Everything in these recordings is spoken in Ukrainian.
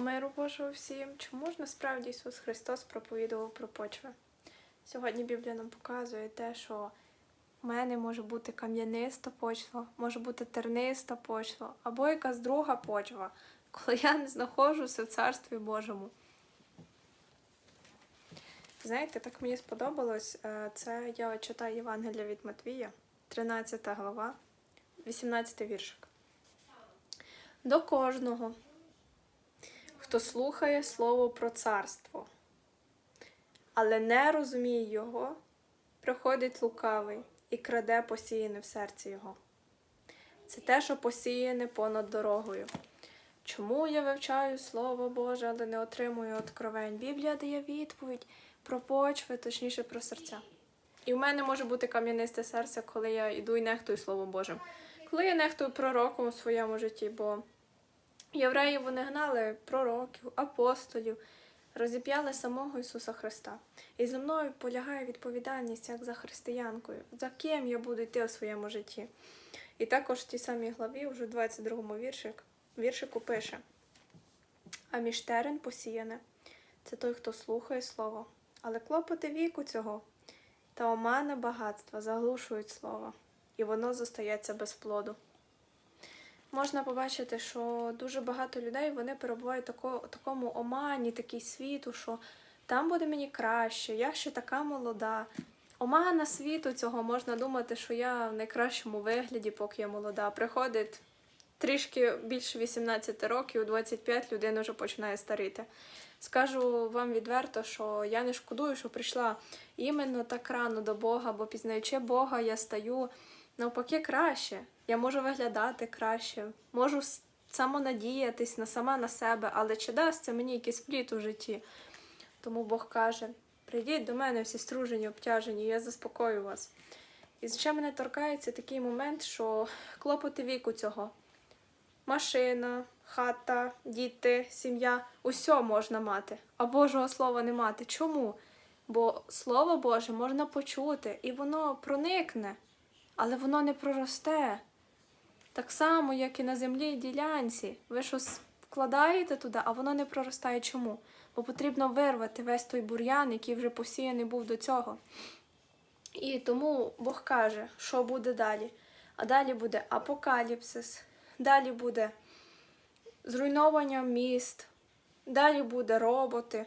Миру Божого всім. Чому ж насправді Ісус Христос проповідував про почви? Сьогодні Біблія нам показує те, що в мене може бути кам'яниста почва, може бути терниста почва, або якась друга почва, коли я не знаходжуся в Царстві Божому. Знаєте, так мені сподобалось. е, Це я читаю Євангелія від Матвія, 13 глава, 18 віршик. До кожного, хто слухає слово про царство, але не розуміє його, приходить лукавий і краде посіяне в серці його. Це те, що посіяне понад дорогою. Чому я вивчаю Слово Боже, але не отримую откровень? Біблія дає відповідь про почви, точніше про серця. І в мене може бути кам'янисте серце, коли я йду і нехтую Словом Божим. Коли я нехтую пророком у своєму житті, бо євреї вони гнали пророків, апостолів, розіп'яли самого Ісуса Христа. І за мною полягає відповідальність як за християнкою, за ким я буду йти у своєму житті. І також в тій самій главі, вже в 22 віршик, віршику пише: А між терен посіяне це той, хто слухає слово, але клопоти віку цього та омана багатства заглушують слово, і воно зостається без плоду. Можна побачити, що дуже багато людей вони перебувають в тако- такому омані, такій світу, що там буде мені краще, я ще така молода. Омана світу цього можна думати, що я в найкращому вигляді, поки я молода. Приходить трішки більше 18 років, у 25 людина вже починає старіти. Скажу вам відверто, що я не шкодую, що прийшла іменно так рано до Бога, бо пізнаючи Бога, я стаю навпаки краще. Я можу виглядати краще, можу самонадіятись на сама на себе, але чи дасть це мені якийсь плід у житті? Тому Бог каже: прийдіть до мене всі стружені, обтяжені, я заспокою вас. І ще мене торкається такий момент, що клопоти віку цього. Машина, хата, діти, сім'я усе можна мати, а Божого слова не мати. Чому? Бо Слово Боже можна почути, і воно проникне, але воно не проросте. Так само, як і на землі ділянці. Ви щось вкладаєте туди, а воно не проростає. Чому? Бо потрібно вирвати весь той бур'ян, який вже посіяний був до цього. І тому Бог каже, що буде далі. А далі буде апокаліпсис, далі буде зруйновання міст, далі буде роботи.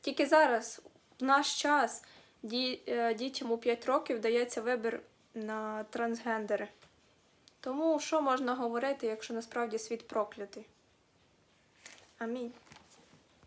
Тільки зараз, в наш час, е, дітям у 5 років дається вибір на трансгендери. Тому що можна говорити, якщо насправді світ проклятий? Амінь.